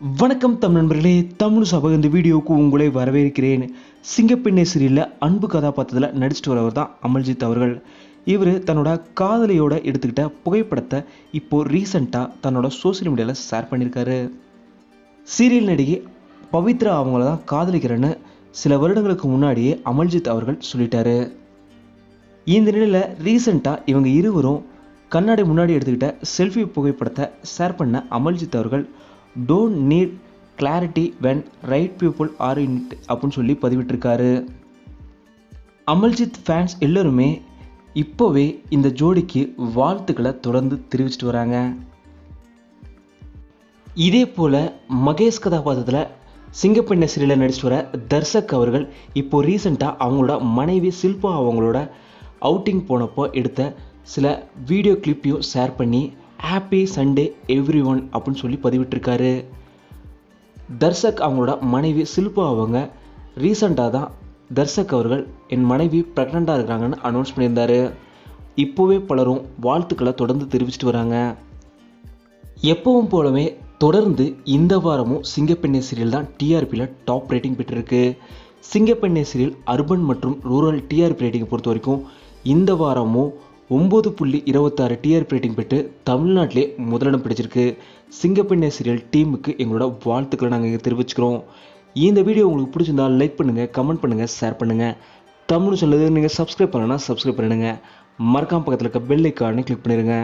வணக்கம் தமிழ் நண்பர்களே தமிழ் சபக இந்த வீடியோவுக்கு உங்களை வரவேற்கிறேன். சிங்கப்பெண்ணே சீரியலில் அன்பு கதாபாத்திரத்தில் நடிச்சிட்டு வரவர் தான் அமல்ஜித் அவர்கள். இவர் தன்னோட காதலியோட எடுத்துக்கிட்ட புகைப்படத்தை இப்போ ரீசண்டாக தன்னோட சோஷியல் மீடியாவில் ஷேர் பண்ணியிருக்காரு. சீரியல் நடிகை பவித்ரா அவங்கள தான் காதலிக்கிறேன்னு சில வருடங்களுக்கு முன்னாடியே அமல்ஜித் அவர்கள் சொல்லிட்டாரு. இந்த நிலையில் ரீசண்டாக இவங்க இருவரும் கண்ணாடி முன்னாடி எடுத்துக்கிட்ட செல்ஃபி புகைப்படத்தை ஷேர் பண்ண அமல்ஜித் அவர்கள் don't need clarity when right people are in it அப்படின்னு சொல்லி பதிவிட்டிருக்காரு. அமல்ஜித் ஃபேன்ஸ் எல்லோருமே இப்போவே இந்த ஜோடிக்கு வாழ்த்துக்களை தொடர்ந்து தெரிவிச்சிட்டு வராங்க. இதே போல் மகேஷ் கதாபாத்திரத்தில் சிங்கப்பெண்ண சீரியலில் நடிச்சிட்டு வர தர்ஷக் அவர்கள் இப்போ ரீசெண்டாக அவங்களோட மனைவி சில்பா அவங்களோட அவுட்டிங் போனப்போ எடுத்த சில வீடியோ கிளிப்பையும் ஷேர் பண்ணி ஹாப்பி சண்டே எவ்ரி ஒன் அப்படின்னு சொல்லி பதிவிட்டிருக்காரு. தர்ஷக் அவங்களோட மனைவி சில்பா அவங்க ரீசண்டாக தான் தர்ஷக் அவர்கள் என் மனைவி ப்ரெக்னெண்ட்டாக இருக்கிறாங்கன்னு அனௌன்ஸ் பண்ணியிருந்தார். இப்போவே பலரும் வாழ்த்துக்களை தொடர்ந்து தெரிவிச்சிட்டு வராங்க. எப்பவும் போலவே தொடர்ந்து இந்த வாரமும் சிங்கப்பெண்ணை சீரியல் தான் டிஆர்பியில் டாப் ரேட்டிங் பெற்றிருக்கு. சிங்கப்பெண்ணை சீரியல் அர்பன் மற்றும் ரூரல் டிஆர்பி ரேட்டிங்கை பொறுத்த வரைக்கும் இந்த வாரமும் ஒம்பது புள்ளி இருபத்தாறு டிஆர்பி ரேட்டிங் பெற்று தமிழ்நாட்டிலே முதலிடம் பிடிச்சிருக்கு. சிங்கப்பெண்ணை சீரியல் டீமுக்கு எங்களோட வாழ்த்துக்களை நாங்கள் இங்கே தெரிவிச்சுக்கிறோம். இந்த வீடியோ உங்களுக்கு பிடிச்சிருந்தா லைக் பண்ணுங்கள் கமெண்ட் பண்ணுங்கள் ஷேர் பண்ணுங்கள் தமிழ் சொல்லுது நீங்கள் சப்ஸ்கிரைப் பண்ணலன்னா சப்ஸ்கிரைப் பண்ணிடுங்க. மறக்காம பக்கத்தில் இருக்க பெல் ஐக்கானே கிளிக் பண்ணிடுங்க.